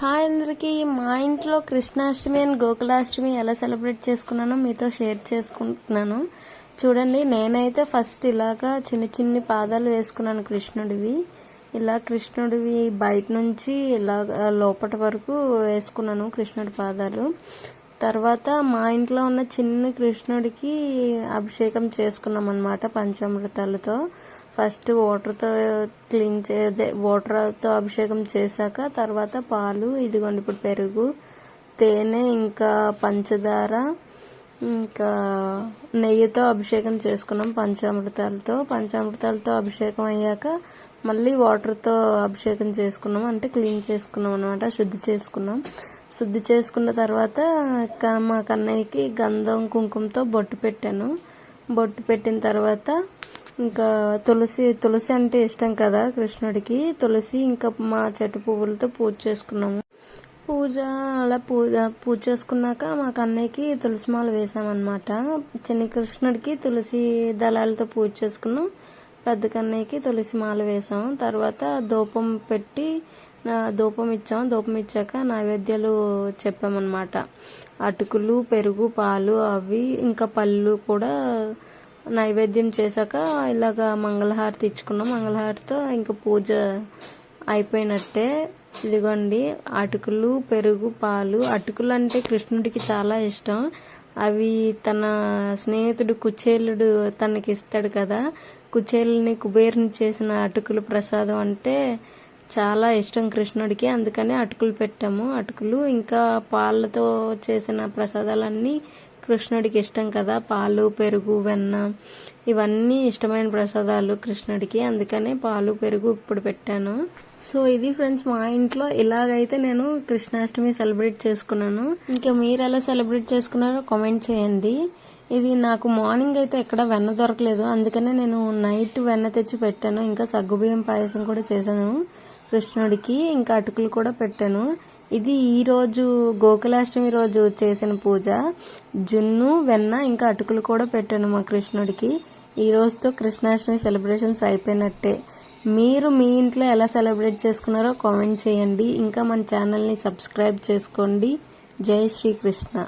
Hi అందరికీ మా ఇంట్లో కృష్ణాష్టమి అండ్ గోకులాష్టమి ఎలా సెలబ్రేట్ చేసుకున్నానో మీతో షేర్ చేసుకుంటున్నాను. చూడండి నేనైతే ఫస్ట్ ఇలాగా చిన్న చిన్ని పాదాలు వేసుకున్నాను కృష్ణుడివి. ఇలా కృష్ణుడివి బయట నుంచి ఇలా లోపల వరకు వేసుకున్నాను కృష్ణుడి పాదాలు. తర్వాత మా ఇంట్లో ఉన్న చిన్న కృష్ణుడికి అభిషేకం చేసుకున్నాం అనమాట పంచామృతాలతో. ఫస్ట్ వాటర్తో క్లీన్ చే వాటర్తో అభిషేకం చేశాక తర్వాత పాలు ఇదిగోండి ఇప్పుడు పెరుగు తేనె ఇంకా పంచదార ఇంకా నెయ్యితో అభిషేకం చేసుకున్నాం పంచామృతాలతో. పంచామృతాలతో అభిషేకం అయ్యాక మళ్ళీ వాటర్తో అభిషేకం చేసుకున్నాం. అంటే క్లీన్ చేసుకున్నాం అనమాట శుద్ధి చేసుకున్నాం. శుద్ధి చేసుకున్న తర్వాత మా కన్నయ్యకి గంధం కుంకుమతో బొట్టు పెట్టాను. బొట్టు పెట్టిన తర్వాత ఇంకా తులసి తులసి అంటే ఇష్టం కదా కృష్ణుడికి. తులసి ఇంకా మా చెట్టు పువ్వులతో పూజ చేసుకున్నాము. పూజ అలా పూజ పూజ చేసుకున్నాక మా కన్నయ్యకి తులసి మాల వేసామన్నమాట చిన్న కృష్ణుడికి తులసి దళాలతో పూజ చేసుకున్నాం. పెద్ద కన్నయ్యకి తులసి మాల వేసాం తర్వాత ధూపం పెట్టి ధూపం ఇచ్చాం. ధూపం ఇచ్చాక నైవేద్యాలు చెప్పామన్నమాట. అటుకులు పెరుగు పాలు అవి ఇంకా పళ్ళు కూడా నైవేద్యం చేశాక ఇలాగ మంగళహారతి ఇచ్చుకున్నాం. మంగళహారతితో ఇంకా పూజ అయిపోయినట్టే. ఇదిగోండి అటుకులు పెరుగు పాలు. అటుకులు అంటే కృష్ణుడికి చాలా ఇష్టం. అవి తన స్నేహితుడు కుచేలుడు తనకి ఇస్తాడు కదా. కుచేలుని కుబేరుని చేసిన అటుకులు ప్రసాదం అంటే చాలా ఇష్టం కృష్ణుడికి. అందుకని అటుకులు పెట్టాము. అటుకులు ఇంకా పాలతో చేసిన ప్రసాదాలన్నీ కృష్ణుడికి ఇష్టం కదా. పాలు పెరుగు వెన్న ఇవన్నీ ఇష్టమైన ప్రసాదాలు కృష్ణుడికి. అందుకనే పాలు పెరుగు ఇప్పుడు పెట్టాను. సో ఇది ఫ్రెండ్స్ మా ఇంట్లో ఇలాగైతే నేను కృష్ణాష్టమి సెలబ్రేట్ చేసుకున్నాను. ఇంకా మీరు ఎలా సెలబ్రేట్ చేసుకున్నారో కామెంట్ చేయండి. ఇది నాకు మార్నింగ్ అయితే ఎక్కడ వెన్న దొరకలేదు. అందుకనే నేను నైట్ వెన్న తెచ్చి పెట్టాను. ఇంకా సగ్గుబియ్యం పాయసం కూడా చేశాను కృష్ణుడికి. ఇంకా అటుకులు కూడా పెట్టాను. ఇది ఈరోజు గోకులాష్టమి రోజు చేసిన పూజ. జున్ను వెన్న ఇంకా అటుకులు కూడా పెట్టాను మా కృష్ణుడికి. ఈ రోజుతో కృష్ణాష్టమి సెలబ్రేషన్స్ అయిపోయినట్టే. మీరు మీ ఇంట్లో ఎలా సెలబ్రేట్ చేసుకున్నారో కామెంట్ చేయండి. ఇంకా మన ఛానల్ని సబ్స్క్రైబ్ చేసుకోండి. జై శ్రీకృష్ణ.